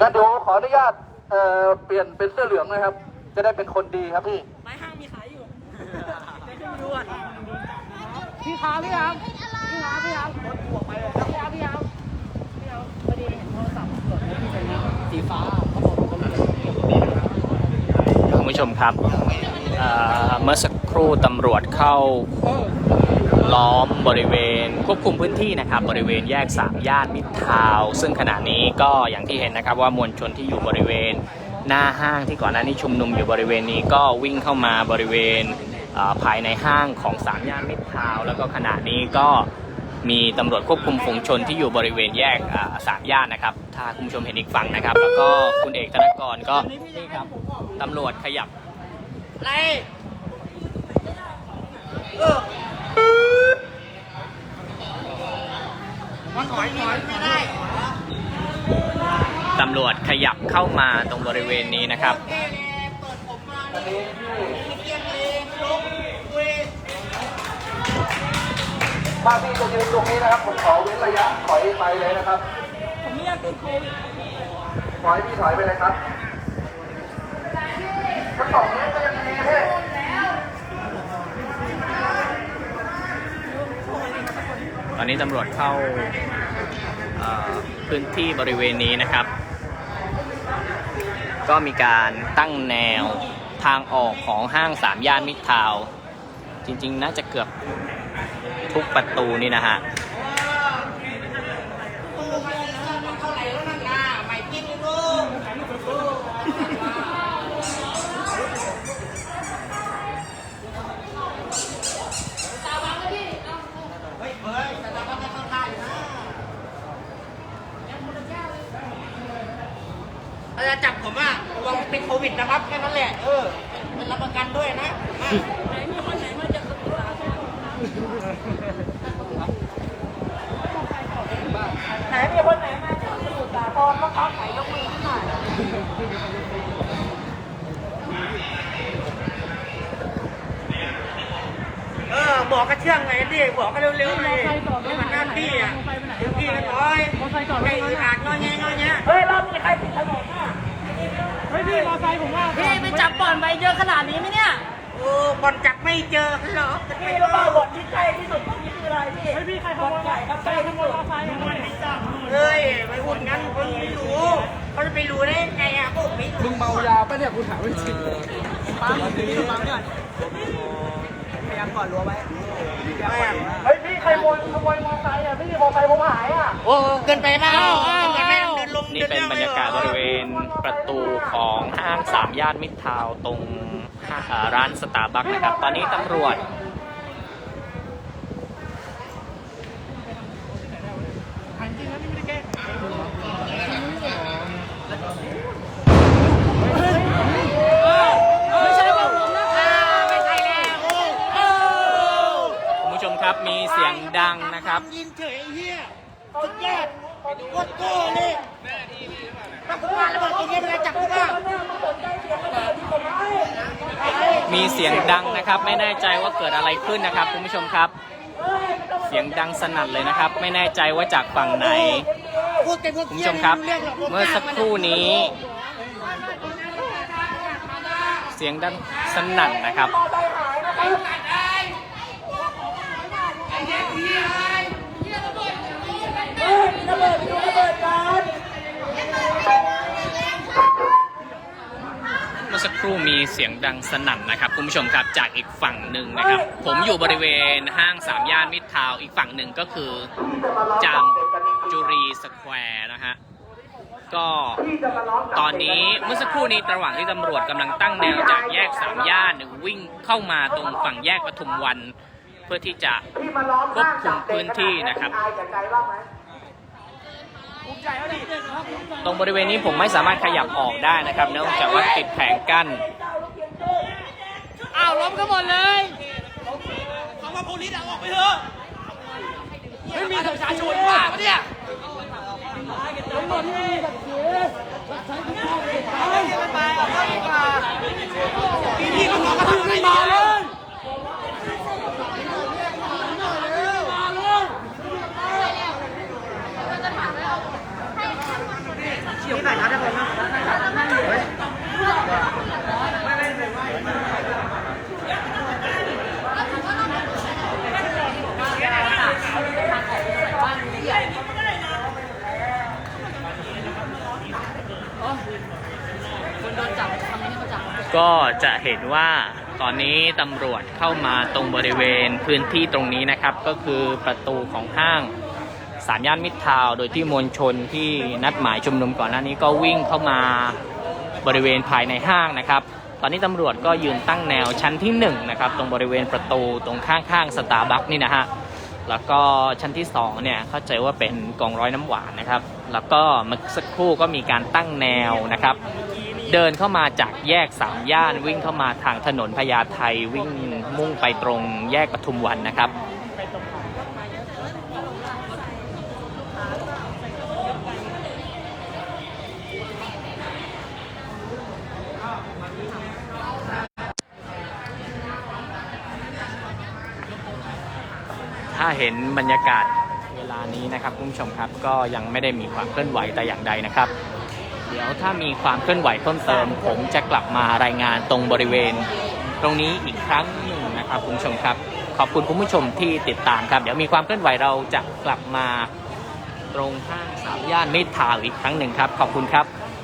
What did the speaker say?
งั้นเดี๋ยวขออนุญาตเอ่อเปลี่ยนเป็นเสื้อเหลืองนะครับ จะได้เป็นคนดีครับพี่ ไม้ห้างมีขายอยู่ไปขึ้นดูอะพี่ค้าพี่ครับพี่ค้าพี่ครับรถบวกไปเลยพี่ครับพี่ครับพี่ครับพอดีเห็นโทรศัพท์กดที่เป็นสีฟ้าเขาบอกเขาไม่ได้คุณผู้ชมครับเอ่อเมื่อสัก ครู่ตำรวจเข้าล้อมบริเวณควบคุมพื้นที่นะครับบริเวณแยกสามย่านมิตรทาวซึ่งขณะนี้ก็อย่างที่เห็นนะครับว่ามวลชนที่อยู่บริเวณหน้าห้างที่ก่อนหน้านี้ชุมนุมอยู่บริเวณนี้ก็วิ่งเข้ามาบริเวณภายในห้างของสามย่านมิตรทาวแล้วก็ขณะนี้ก็มีตำรวจควบคุมฝูงชนที่อยู่บริเวณแยกสามย่านนะครับ ถ้าคุณผู้ชมเห็นอีกฝั่งนะครับ แล้วก็คุณเอกธนกรก็นี่ครับตำรวจขยับไรมันถอยถอยไม่ได้ ตำรวจขยับเข้ามาตรงบริเวณนี้นะครับเปิดผมมาเนี่ยเกียงเลงลบเวถ้าพี่จะยืนตรงนี้นะครับ ผมขอเว้นระยะถอยไปเลยนะครับ ผมไม่อยากติดโควิดขอให้พี่ถอยไปเลยครับกระสองเมตรก็ยังดีพี่ อนนี้ตำรวจเข้าพื้นที่บริเวณนี้นะครับ ก็มีการตั้งแนวทางออกของห้างสามย่านมิตรทาว จริงๆ น่าจะเกือบทุกประตูนี่นะฮะ เท่าไหร่แล้วนั่นนะใหม่ปิ้งลูกเฮ้ยเฮ้ยแต่เราก็ไม่เข้าท่าอยู่นะ ถ้าจะจับผมอะระวังเป็นโควิดนะครับแค่นั้นแหละ เออเป็นรับประกันด้วยนะไหนมีคนไหนมาจากตุลาไหนมีคนไหนมาจากสมุทรสาครบ้างครับไหนยกมือขึ้นหน่อยเออบอกกระเชื่องไงดิบอกกันเร็วๆหน่อยนี่มันหน้าที่อะ เดี๋ยวพี่กันน้อยไม่อึดอัดงอแงงอแงเฮ้ยรอบนี้ใครผิดถนนอะเฮ้ยพี่มอไซค์ผมว่าพี่ไปจับบ่อนไปเยอะขนาดนี้ไหมเนี่ยโอ้บ่อนจับไม่เจอเหรอพี่รู้เปล่าบ่อนที่ใกล้ที่สุดตรงนี้คืออะไรพี่เฮ้ยพี่ใครขโมยใหญ่ครับใครขโมยมอไซค์ผมว่าเฮ้ยไปพูดงั้นคนไม่รู้เขาจะไปรู้ได้ไงอะพวกไม่รู้มึงเมายาปะเนี่ยกูถามจริงปั๊มพี่ดูปั๊มก่อน พยายามก่อนรั้วไว้เฮ้ยพี่ใครขโมยขโมยมอไซค์อะพี่มอไซค์ผมหายอะโอ้เกินไปเปล่าเกินไปเดินลงนี่เป็นบรรยากาศบริเวณประตูของห้างสามย่านมิตรทาวน์ตรงห้างเอ่อร้านสตาร์บัคนะครับ ตอนนี้ตำรวจ ไม่ใช่ว่าผมนะคะไม่ใช่แล้ว คุณผู้ชมครับมีเสียง ดังนะครับ ยินเฉยไอ้เฮียสุดยอดโคตรโก้เลยถ้าคุณมาแล้วบอกไอ้เฮียเวลาจับกูบ้างมีเสียงดังนะครับ ไม่แน่ใจว่าเกิดอะไรขึ้นนะครับคุณผู้ชมครับ เสียงดังสนั่นเลยนะครับ ไม่แน่ใจว่าจากฝั่งไหนพูดแต่พวกคุณเฮีผู้ยชมครับไรู้รื่องหรอกเมื่อสักครู่นี้ เสียงดังสนั่นนะครับ เมื่อ สักครู่มีเสียงดังสนั่นนะครับคุณผู้ชมครับจากอีกฝั่งหนึ่งนะครับ ผมอยู่บริเวณห้างสามย่านมิตรทาวน์อีกฝั่งหนึ่งก็คือจามจุรีสแควร์นะฮะก็ตอนนี้เมื่อสักครู่นี้ระหว่างที่ตำรวจกำลังตั้งแนวจากแยกสามย่านวิ่งเข้ามาตรงฝั่งแยกปทุมวัน เพื่อที่จะควบคุมพื้นที่นะครับ ตรงบริเวณนี้ผมไม่สามารถขยับออกได้นะครับ เนื่องจากว่าติดแผงกั้น อ้าวล้มกันหมดเลยคำว่าโพลิสเอาออกไปเถอะไม่มีประชาชนบ้าปะเนี่ยพี่ๆน้องๆก็ทำอะไรมาเลย นี่ไหนครับได้ผมนะ ก็จะเห็นว่าตอนนี้ตำรวจเข้ามาตรงบริเวณพื้นที่ตรงนี้นะครับ ก็คือประตูของห้างสามย่านมิตรทาวโดยที่มวลชนที่นัดหมายชุมนุมก่อนหน้านี้ก็วิ่งเข้ามาบริเวณภายในห้างนะครับ ตอนนี้ตำรวจก็ยืนตั้งแนวชั้นที่1นงนะครับตรงบริเวณประตูตรงข้างๆสตาร์บัคนี่นะฮะแล้วก็ชั้นที่2เนี่ยเข้าใจว่าเป็นกองร้อยน้ำหวานนะครับ แล้วก็เมื่อสักครู่ก็มีการตั้งแนวนะครับ เดินเข้ามาจากแยกสามย่านวิ่งเข้ามาทางถนนพญาไทวิ่งมุ่งไปตรงแยกปทุมวันนะครับถ้าเห็นบรรยากาศเวลานี้นะครับคุณผู้ชมครับ ก็ยังไม่ได้มีความเคลื่อนไหวแต่อย่างใดนะครับ เดี๋ยวถ้ามีความเคลื่อนไหวเพิ่มเติม ผมจะกลับมารายงานตรงบริเวณ ตรงนี้อีกครั้งหนึ่งนะครับคุณผู้ชมครับ ขอบคุณคุณผู้ชมที่ติดตามครับ เดี๋ยวมีความเคลื่อนไหวเราจะกลับมาตรงห้างสามย่านมิตรทาวอีกครั้งหนึ่งครับ ขอบคุณครับ